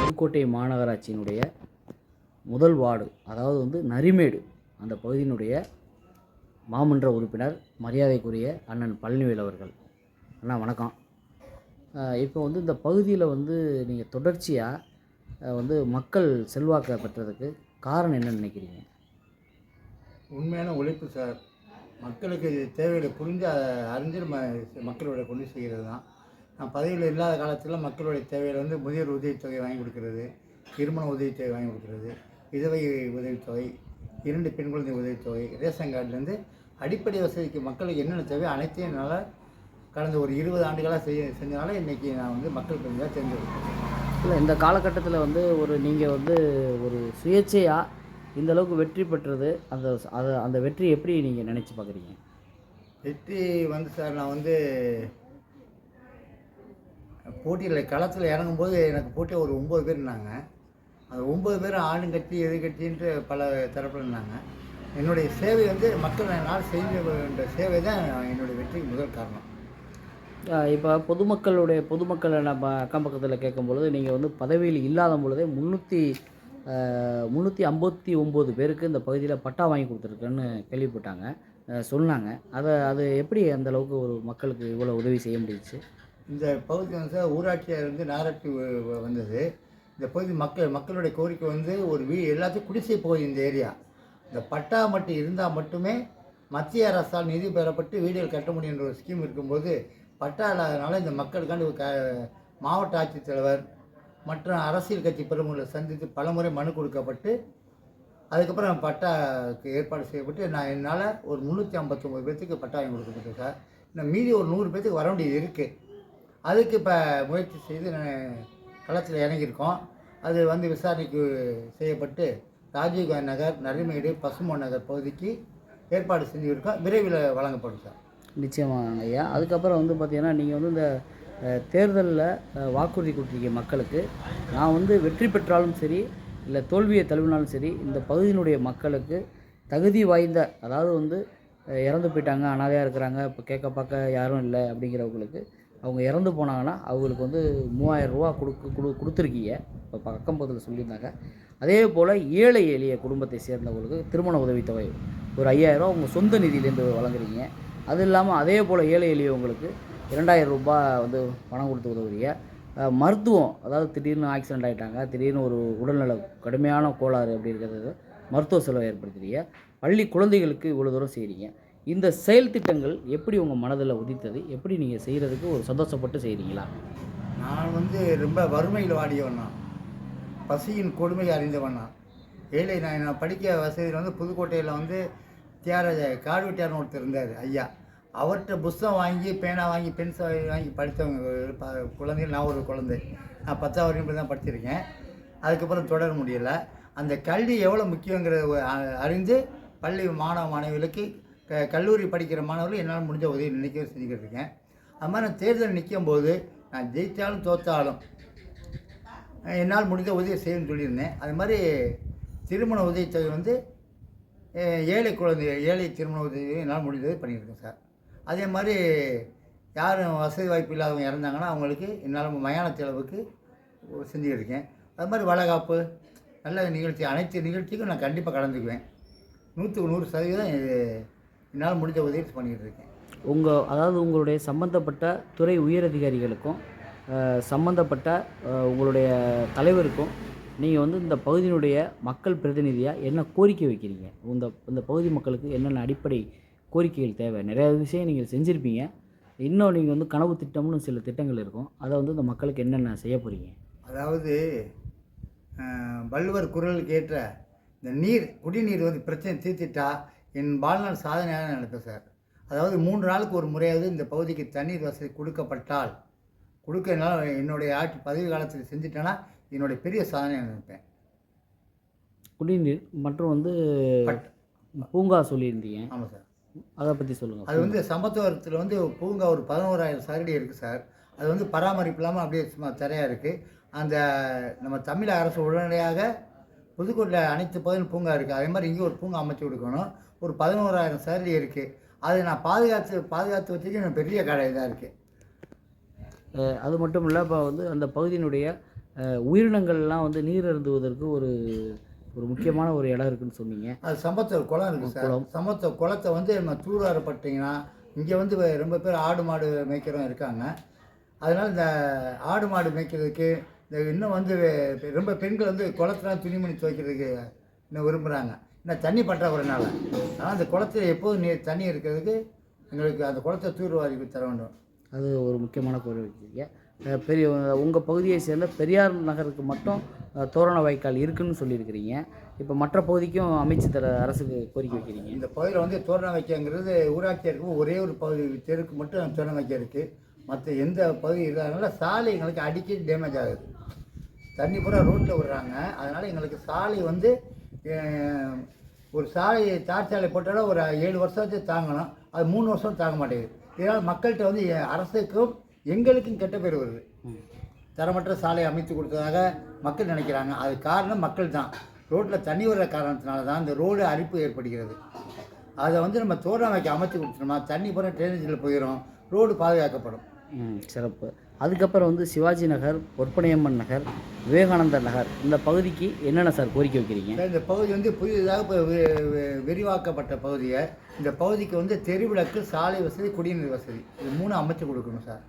புதுக்கோட்டை மாநகராட்சியினுடைய முதல் வார்டு அதாவது வந்து நரிமேடு அந்த பகுதியினுடைய மாமன்ற உறுப்பினர் மரியாதைக்குரிய அண்ணன் பழனிவேல் அவர்கள். அண்ணா வணக்கம். இப்போ வந்து இந்த பகுதியில் வந்து நீங்கள் தொடர்ச்சியாக வந்து மக்கள் செல்வாக்கை பெற்றதுக்கு காரணம் என்னன்னு நினைக்கிறீங்க? உண்மையான உழைப்பு சார். மக்களுக்கு தேவைகளை புரிஞ்சு அதை அறிஞ்சு நம்ம மக்களோட கொண்டு செய்கிறது தான். நான் பதவியில் இல்லாத காலத்தில் மக்களுடைய தேவையில் வந்து முதியோர் உதவித்தொகை வாங்கி கொடுக்கறது திருமண உதவித்தொகை வாங்கி கொடுக்கறது. விதவை உதவித்தொகை இரண்டு பெண் குழந்தை உதவித்தொகை ரேஷன் கார்டுலேருந்து அடிப்படை வசதிக்கு மக்களுக்கு என்னென்ன தேவை அனைத்தையும் என்னால் கடந்த ஒரு இருபது ஆண்டுகளாக செய்ய செஞ்சனால இன்றைக்கி நான் வந்து மக்கள் பிரதிநிதியாக தேர்ந்தெடுக்கிறேன் இல்லை இந்த காலகட்டத்தில் வந்து ஒரு நீங்கள் வந்து ஒரு சுயேட்சையாக இந்த அளவுக்கு வெற்றி பெற்றது அந்த அதை அந்த வெற்றி எப்படி நீங்கள் நினச்சி பார்க்குறீங்க வெற்றி வந்து சார் நான் வந்து போட்டியில் களத்தில் இறங்கும்போது எனக்கு போட்டியில் ஒரு ஒம்பது பேர் இருந்தாங்க. அந்த ஒம்பது பேர் ஆணு கட்சி எது கட்சின்ட்டு பல தரப்பில் இருந்தாங்க. என்னுடைய சேவை வந்து மக்கள் நாள் செய்ய வேண்டிய சேவை தான் என்னுடைய வெற்றிக்கு முதல் காரணம். இப்போ பொதுமக்களுடைய பொதுமக்களை நம்ம அக்கம் பக்கத்தில் கேட்கும்பொழுது நீங்கள் வந்து பதவியில் இல்லாத பொழுதே முந்நூற்றி முந்நூற்றி ஐம்பத்தி ஒம்பது பேருக்கு இந்த பகுதியில் பட்டா வாங்கி கொடுத்துருக்குன்னு கேள்விப்பட்டாங்க. சொன்னாங்க. அதை அது எப்படி அந்த அளவுக்கு ஒரு மக்களுக்கு இவ்வளோ உதவி செய்ய முடிஞ்சுச்சு? இந்த பகுதி வந்து ஊராட்சியாக இருந்து வ- வந்தது. இந்த பகுதி மக்கள் மக்களுடைய கோரிக்கை வந்து ஒரு வீ எல்லாத்தையும் குடிசை பகுதி இந்த ஏரியா. இந்த பட்டா மட்டும் இருந்தால் மட்டுமே மத்திய அரசால் நிதி பெறப்பட்டு வீடுகள் கட்ட முடியுன்ற ஒரு ஸ்கீம் இருக்கும்போது பட்டா இல்லாதனால இந்த மக்களுக்காண்டி ஒரு க மாவட்ட ஆட்சித்தலைவர் மற்றும் அரசியல் கட்சி பிரமுகளை சந்தித்து பலமுறை மனு கொடுக்கப்பட்டு அதுக்கப்புறம் பட்டாக்கு ஏற்பாடு செய்யப்பட்டு நான் என்னால் ஒரு முந்நூற்றி ஐம்பத்தொம்பது பேர்த்துக்கு பட்டாயம் வாங்கி கொடுக்கப்பட்டு சார். இன்னும் மீதி ஒரு நூறு பேர்த்துக்கு வர வேண்டியது இருக்குது அதுக்கு இப்போ முயற்சி செய்து நான் களத்தில் இறங்கியிருக்கோம். அது வந்து விசாரணைக்கு செய்யப்பட்டு ராஜீவ்காந்தி நகர் நரிமேடு பசுமோன் நகர் பகுதிக்கு ஏற்பாடு செஞ்சுருக்கோம். விரைவில் வழங்கப்படும் சார். நிச்சயமாக ஐயா. அதுக்கப்புறம் வந்து பார்த்தீங்கன்னா நீங்கள் வந்து இந்த தேர்தலில் வாக்குறுதி கொடுத்துருக்கீங்க மக்களுக்கு. நான் வந்து வெற்றி பெற்றாலும் சரி இல்லை தோல்வியை தழுவினாலும் சரி இந்த பகுதியினுடைய மக்களுக்கு தகுதி வாய்ந்த அதாவது வந்து இறந்து போயிட்டாங்க அனாதையாக இருக்கிறாங்க இப்போ கேட்க பார்க்க யாரும் இல்லை அப்படிங்கிறவங்களுக்கு அவங்க இறந்து போனாங்கன்னா அவங்களுக்கு வந்து மூவாயிரம் ரூபா கொடுக்கு கொடு கொடுத்துருக்கீங்க. இப்போ பக்கம் பக்கத்தில் சொல்லியிருந்தாங்க. அதே போல் ஏழை எளிய குடும்பத்தை சேர்ந்தவங்களுக்கு திருமண உதவித்தொகை ஒரு ஐயாயிரம் உங்கள் சொந்த நிதியிலேருந்து வழங்குறீங்க. அது இல்லாமல் அதே போல் ஏழை எளியவங்களுக்கு இரண்டாயிரம் ரூபாய் வந்து பணம் கொடுத்து உதவுறீங்க. மருத்துவம் அதாவது திடீர்னு ஆக்சிடென்ட் ஆகிட்டாங்க திடீர்னு ஒரு உடல்நல கடுமையான கோளாறு அப்படி இருக்கிறது மருத்துவ செலவை ஏற்படுத்துறீங்க. பள்ளி குழந்தைகளுக்கு இவ்வளோ தூரம் செய்கிறீங்க இந்த செயல் திட்டங்கள் எப்படி உங்கள் மனதில் உதித்தது? எப்படி நீங்கள் செய்கிறதுக்கு ஒரு சந்தோஷப்பட்டு செய்கிறீங்களா நான் வந்து ரொம்ப வறுமையில் வாடியவன் நான். பசியின் கொடுமை அறிந்தவன் நான். ஏழை நான் நான் படிக்க வசதியில் வந்து புதுக்கோட்டையில் வந்து தியாகராஜ காடுவெட்டியார்னு ஒருத்தர் இருந்தார் ஐயா. அவர்கிட்ட புஸ்தகம் வாங்கி பேனா வாங்கி பென்சில் வாங்கி படித்தவங்க குழந்தைகள் நான் ஒரு குழந்தை. நான் பத்தாவது வரைக்கும் தான் படிச்சிருக்கேன் அதுக்கப்புறம் தொடர முடியலை. அந்த கல்வி எவ்வளோ முக்கியங்கிறத அறிந்து பள்ளி மாணவ மாணவிகளுக்கு க கல்லூரி படிக்கிற மாணவர்கள் என்னால் முடிஞ்ச உதவி நினைக்கிற செஞ்சுக்கிட்டு இருக்கேன் அது மாதிரி நான் தேர்தல் நிற்கும் போது நான் ஜெயித்தாலும் தோத்தாலும் என்னால் முடிஞ்ச உதவி செய்யணும்னு சொல்லியிருந்தேன். அது மாதிரி திருமண உதவித்தொகை வந்து ஏழை குழந்தை ஏழை திருமண உதவி என்னால் முடிந்தது பண்ணியிருக்கேன் சார். அதே மாதிரி யாரும் வசதி வாய்ப்பு இல்லாதவங்க இறந்தாங்கன்னா அவங்களுக்கு என்னால் மயான செலவுக்கு செஞ்சுக்கிட்டு இருக்கேன் அது மாதிரி வளகாப்பு நல்ல நிகழ்ச்சி அனைத்து நிகழ்ச்சிக்கும் நான் கண்டிப்பாக கலந்துக்குவேன். நூற்றுக்கு நூறு சதவீதம் இது என்னால் முடிஞ்ச உதவி பண்ணிக்கிட்டு இருக்கேன். உங்கள் அதாவது உங்களுடைய சம்பந்தப்பட்ட துறை உயரதிகாரிகளுக்கும் அஹ், உங்களுடைய தலைவருக்கும் நீங்கள் வந்து இந்த பகுதியினுடைய மக்கள் பிரதிநிதியாக என்ன கோரிக்கை வைக்கிறீங்க? இந்த இந்த பகுதி மக்களுக்கு என்னென்ன அடிப்படை கோரிக்கைகள் தேவை? நிறைய விஷயம் நீங்கள் செஞ்சுருப்பீங்க. இன்னும் நீங்கள் வந்து கனவு திட்டம்னு சில திட்டங்கள் இருக்கும். அதை வந்து இந்த மக்களுக்கு என்னென்ன செய்ய போகிறீங்க அதாவது வள்ளுவர் குரலுக்கு ஏற்ற இந்த நீர் குடிநீர் வந்து பிரச்சனை தீர்த்திட்டா என் வாழ்நாள் சாதனையாக நினைப்பேன் சார். அதாவது மூன்று நாளுக்கு ஒரு முறையாவது இந்த பகுதிக்கு தண்ணீர் வசதி கொடுக்கப்பட்டால் கொடுக்க என்னால் என்னுடைய ஆட்சி பதவி காலத்தில் செஞ்சுட்டேன்னா என்னுடைய பெரிய சாதனையாக நினைப்பேன் குடிநீர் மற்றும் வந்து பூங்கா சொல்லியிருந்தீங்க. ஆமாம் சார். அதை பற்றி சொல்லுங்கள் அது வந்து சமத்துவத்தில் வந்து பூங்கா ஒரு பதினோராயிரம் சதுரடி இருக்குது சார். அது வந்து பராமரிப்பு இல்லாமல் அப்படியே சும்மா தரையாக இருக்குது அந்த நம்ம தமிழக அரசு உடனடியாக புதுக்கோட்டையில் அனைத்து பகுதியும் பூங்கா இருக்குது அதே மாதிரி இங்கே ஒரு பூங்கா அமைச்சு கொடுக்கணும். ஒரு பதினோராயிரம் சதுரடி இருக்குது அதை நான் பாதுகாத்து பாதுகாத்து வச்சுக்க எனக்கு பெரிய கடை இதாக இருக்குது அது மட்டும் இல்லை இப்போ வந்து அந்த பகுதியினுடைய உயிரினங்கள்லாம் வந்து நீர் அருந்துவதற்கு ஒரு ஒரு முக்கியமான ஒரு இடம் இருக்குன்னு சொன்னீங்க. அது சம்பத்தூர் குளம் இருக்குது சார். சம்பத்தூர் குளத்தை வந்து நம்ம தூர்வாரப்பட்டீங்கன்னா இங்கே வந்து ரொம்ப பேர் ஆடு மாடு மேய்க்கிறவங்க இருக்காங்க. அதனால் இந்த ஆடு மாடு மேய்க்கிறதுக்கு இந்த இன்னும் வந்து ரொம்ப பெண்கள் வந்து குளத்துல துணிமணி துவைக்கிறதுக்கு இன்னும் விரும்புகிறாங்க இன்னும் தண்ணி பற்றாக்குறைனால ஆனால் அந்த குளத்துல எப்போதும் நீர் தண்ணி இருக்கிறதுக்கு எங்களுக்கு அந்த குளத்தை தூர்வாரி தர வேண்டும். அது ஒரு முக்கியமான கோரிக்கை பெரிய உங்கள் பகுதியை சேர்ந்த பெரியார் நகருக்கு மட்டும் தோரண வாய்க்கால் இருக்குன்னு சொல்லியிருக்கிறீங்க. இப்போ மற்ற பகுதிக்கும் அமைச்சு தர அரசுக்கு கோரிக்கை வைக்கிறீங்க. இந்த பகுதியில் வந்து தோரண வைக்கங்கிறது ஊராட்சியாக இருக்கும் ஒரே ஒரு பகுதி தெருக்கு மட்டும் தோரண வைக்க இருக்குது மற்ற எந்த பகுதி இல்லாதனால சாலை எங்களுக்கு அடிக்கடி டேமேஜ் ஆகுது. தண்ணி பூரா ரோட்டில் விடுறாங்க. அதனால் எங்களுக்கு சாலை வந்து ஒரு சாலை தார் சாலை போட்டாலும் ஒரு ஏழு வருஷத்துக்கு தாங்கணும் அது மூணு வருஷம் தாங்க மாட்டேங்குது. இதனால் மக்கள்கிட்ட வந்து அரசுக்கும் எங்களுக்கும் கெட்ட பேர் வருது. தரமற்ற சாலை அமைத்து கொடுத்ததாக மக்கள் நினைக்கிறாங்க. அது காரணம் மக்கள் தான். ரோட்டில் தண்ணி வர்ற காரணத்தினால தான் இந்த ரோடு அரிப்பு ஏற்படுகிறது. அதை வந்து நம்ம தோரணம் வைக்க அமைத்து கொடுத்துட்டோம்னா தண்ணி பூரா ட்ரைனேஜில் போயிடும் ரோடு பாதுகாக்கப்படும். சிறப்பு. அதுக்கப்புறம் வந்து சிவாஜி நகர் ஒற்பனையம்மன் நகர் விவேகானந்தர் நகர். இந்த பகுதிக்கு என்னென்ன சார் கோரிக்கை வைக்கிறீங்க? சார், இந்த பகுதி வந்து புதிதாக இப்போ விரிவாக்கப்பட்ட பகுதியை இந்த பகுதிக்கு வந்து தெருவிளக்கு சாலை வசதி குடிநீர் வசதி. இது மூணு அமைச்சு கொடுக்கணும் சார்.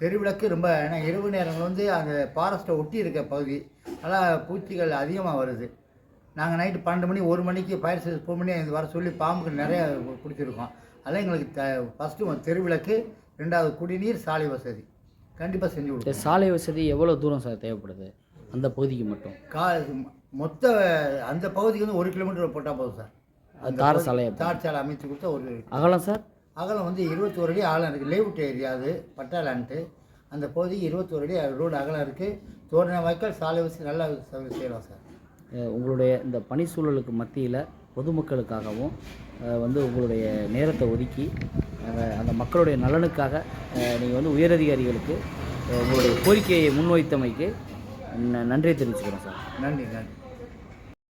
தெருவிளக்கு ரொம்ப ஏன்னா இரவு நேரங்கள் வந்து அந்த ஃபாரஸ்ட்டை ஒட்டி இருக்க பகுதி. நல்லா பூச்சிகள் அதிகமாக வருது. நாங்கள் நைட்டு பன்னெண்டு மணி ஒரு மணிக்கு ஃபயர் சர்வீஸ் ஃபோன் பண்ணி இது வர சொல்லி பாம்புக்கு நிறைய பிடிச்சிருக்கோம் அதெல்லாம் எங்களுக்கு த ஃபஸ்ட்டு தெருவிளக்கு ரெண்டாவது குடிநீர் சாலை வசதி. கண்டிப்பாக செஞ்சு இந்த கொடுக்கணும். சாலை வசதி எவ்வளோ தூரம் சார் தேவைப்படுது? அந்த பகுதிக்கு மட்டும். கா மொத்த அந்த பகுதிக்கு வந்து ஒரு கிலோமீட்டர் போட்டால் போதும் சார். அது தார சாலை தார் சாலை அமைத்து கொடுத்தா ஒரு அகலம் சார்? அகலம் வந்து இருபத்தோரு அடி அகலம் இருக்குது லேவுட் ஏரியா அது பட்டாலான்ட்டு அந்த பகுதிக்கு இருபத்தோரு அடி ரோடு அகலம் இருக்குது தோரண வாய்க்கால் சாலை வசதி நல்லா செய்யலாம் சார். உங்களுடைய இந்த பணி சூழலுக்கு மத்தியில் பொதுமக்களுக்காகவும் வந்து உங்களுடைய நேரத்தை ஒதுக்கி அந்த மக்களுடைய நலனுக்காக நீங்கள் வந்து உயரதிகாரிகளுக்கு உங்களுடைய கோரிக்கையை முன்வைத்தமைக்கு ந- நன்றியை தெரிவிச்சுக்கிறோம் சார். நன்றி நன்றி.